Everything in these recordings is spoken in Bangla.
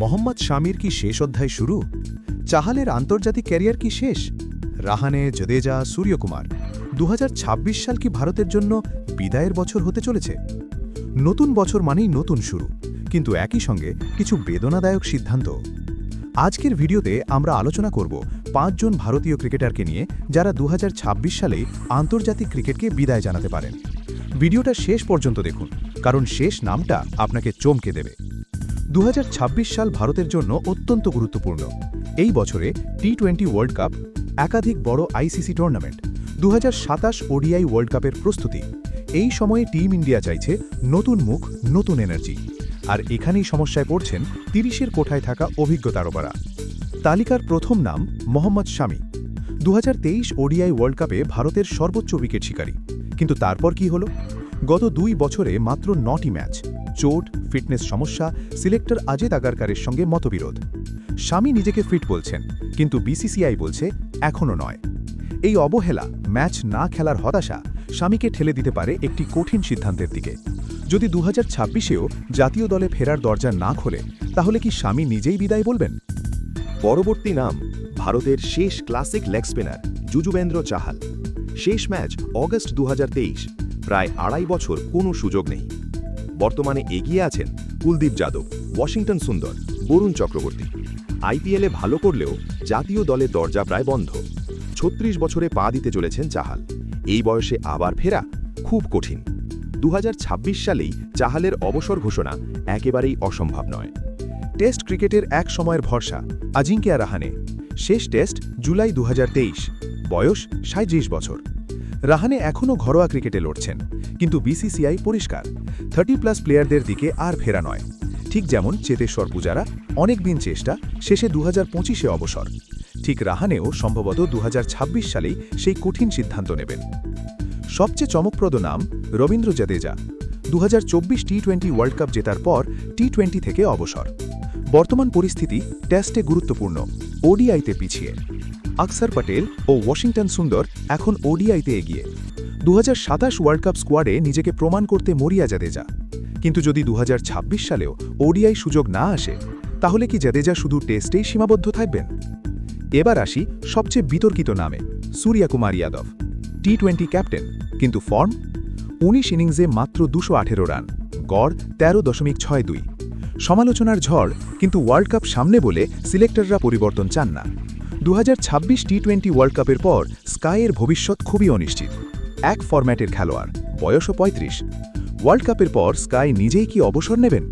মোহাম্মদ শামির কি শেষ অধ্যায় শুরু? চাহালের আন্তর্জাতিক ক্যারিয়ার কি শেষ? রাহানে, জদেজা, সূর্যকুমার দু হাজার ছাব্বিশ সাল কি ভারতের জন্য বিদায়ের বছর হতে চলেছে? নতুন বছর মানেই নতুন শুরু, কিন্তু একই সঙ্গে কিছু বেদনাদায়ক সিদ্ধান্ত। আজকের ভিডিওতে আমরা আলোচনা করব পাঁচজন ভারতীয় ক্রিকেটারকে নিয়ে যারা দু সালে আন্তর্জাতিক ক্রিকেটকে বিদায় জানাতে পারেন। ভিডিওটা শেষ পর্যন্ত দেখুন, কারণ শেষ নামটা আপনাকে চমকে দেবে। দু হাজার ছাব্বিশ সাল ভারতের জন্য অত্যন্ত গুরুত্বপূর্ণ। এই বছরে টি টোয়েন্টি ওয়ার্ল্ড কাপ একাধিক বড় আইসিসি টুর্নামেন্ট দু হাজার সাতাশ ওডিআই ওয়ার্ল্ড কাপের প্রস্তুতি। এই সময়ে টিম ইন্ডিয়া চাইছে নতুন মুখ, নতুন এনার্জি আর এখানেই সমস্যায় পড়ছেন তিরিশের কোঠায় থাকা অভিজ্ঞ তারকারা। তালিকার প্রথম নাম মোহাম্মদ শামি। দু ওডিআই ওয়ার্ল্ড কাপে ভারতের সর্বোচ্চ উইকেট শিকারী। কিন্তু তারপর কি হলো? গত দুই বছরে মাত্র নটি ম্যাচ চোট, ফিটনেস সমস্যা, সিলেক্টর আজিত আগারকারের সঙ্গে মতবিরোধ। স্বামী নিজেকে ফিট বলছেন, কিন্তু বিসিসিআই বলছে এখনও নয়। এই অবহেলা, ম্যাচ না খেলার হতাশা, স্বামীকে ঠেলে দিতে পারে একটি কঠিন সিদ্ধান্তের দিকে। যদি দু হাজার ছাব্বিশেও জাতীয় দলে ফেরার দরজা না খোলে, তাহলে কি স্বামী নিজেই বিদায় বলবেন? পরবর্তী নাম, ভারতের শেষ classic leg spinner Yuzvendra Chahal. শেষ ম্যাচ, অগস্ট দু হাজার তেইশ, প্রায় আড়াই বছর কোনো সুযোগ নেই। বর্তমানে এগিয়ে আছেন কুলদীপ যাদব, ওয়াশিংটন সুন্দর, বরুণ চক্রবর্তী। আইপিএলে ভালো করলেও জাতীয় দলের দরজা প্রায় বন্ধ। ছত্রিশ বছরে পা দিতে চলেছেন চাহাল। এই বয়সে আবার ফেরা খুব কঠিন। দু হাজার ছাব্বিশ সালেই চাহালের অবসর ঘোষণা একেবারেই অসম্ভব নয়। টেস্ট ক্রিকেটের এক সময়ের ভরসা, আজিঙ্কিয়া রাহানে। শেষ টেস্ট জুলাই দু হাজার তেইশ। বয়স সাঁত্রিশ বছর। রাহানে এখনও ঘরোয়া ক্রিকেটে লড়ছেন, কিন্তু বিসিসিআই পরিষ্কার। থার্টি প্লাস প্লেয়ারদের দিকে আর ফেরা নয়। ঠিক যেমন চেতেশ্বর পূজারা অনেক দিন চেষ্টা, শেষে দু হাজার অবসর। ঠিক রাহানেও সম্ভবত দু হাজার ছাব্বিশ সালেই সেই কঠিন সিদ্ধান্ত নেবেন। সবচেয়ে চমকপ্রদ নাম রবীন্দ্র জাদেজা। দু টি টোয়েন্টি ওয়ার্ল্ড কাপ জেতার পর টি টোয়েন্টি থেকে অবসর। বর্তমান পরিস্থিতি টেস্টে গুরুত্বপূর্ণ, ওডিআইতে পিছিয়ে। আকসার পটেল ও ওয়াশিংটন সুন্দর এখন ওডিআইতে এগিয়ে। দুহাজার সাতাশ ওয়ার্ল্ড কাপ স্কোয়াডে নিজেকে প্রমাণ করতে মরিয়া জাদেজা। কিন্তু যদি দুহাজার ছাব্বিশ সালেও ওডিআই সুযোগ না আসে, তাহলে কি জাদেজা শুধু টেস্টেই সীমাবদ্ধ থাকবেন? এবার আসি সবচেয়ে বিতর্কিত নামে, Suryakumar Yadav T twenty captain কিন্তু ফর্ম উনিশ ইনিংসে মাত্র দুশো রান, গড় তেরো দশমিক ছয় দুই। সমালোচনার ঝড়, কিন্তু ওয়ার্ল্ড কাপ সামনে বলে সিলেক্টররা পরিবর্তন চান না। দু টি টোয়েন্টি ওয়ার্ল্ড কাপের পর স্কাইয়ের ভবিষ্যৎ খুবই অনিশ্চিত। এক ফরম্যাটের খেলোয়াড়, বয়সও পঁয়ত্রিশ। ওয়ার্ল্ড কাপের পর স্কাই নিজেই কি অবসর নেবেন?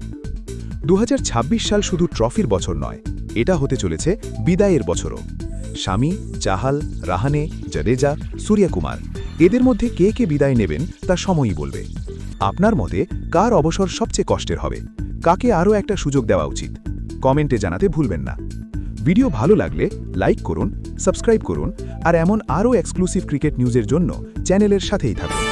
দু হাজার ছাব্বিশ সাল শুধু ট্রফির বছর নয়, এটা হতে চলেছে বিদায়ের বছরও। স্বামী চাহাল, রাহানে, জাডেজা, সূর্যকুমার, এদের মধ্যে কে কে বিদায় নেবেন তা সময়ই বলবে। আপনার মতে কার অবসর সবচেয়ে কষ্টের হবে? কাকে আরও একটা সুযোগ দেওয়া উচিত? কমেন্টে জানাতে ভুলবেন না। ভিডিও ভালো লাগলে লাইক করুন, সাবস্ক্রাইব করুন, আর এমন আরও এক্সক্লুসিভ ক্রিকেট নিউজের জন্য চ্যানেলের সাথেই থাকুন।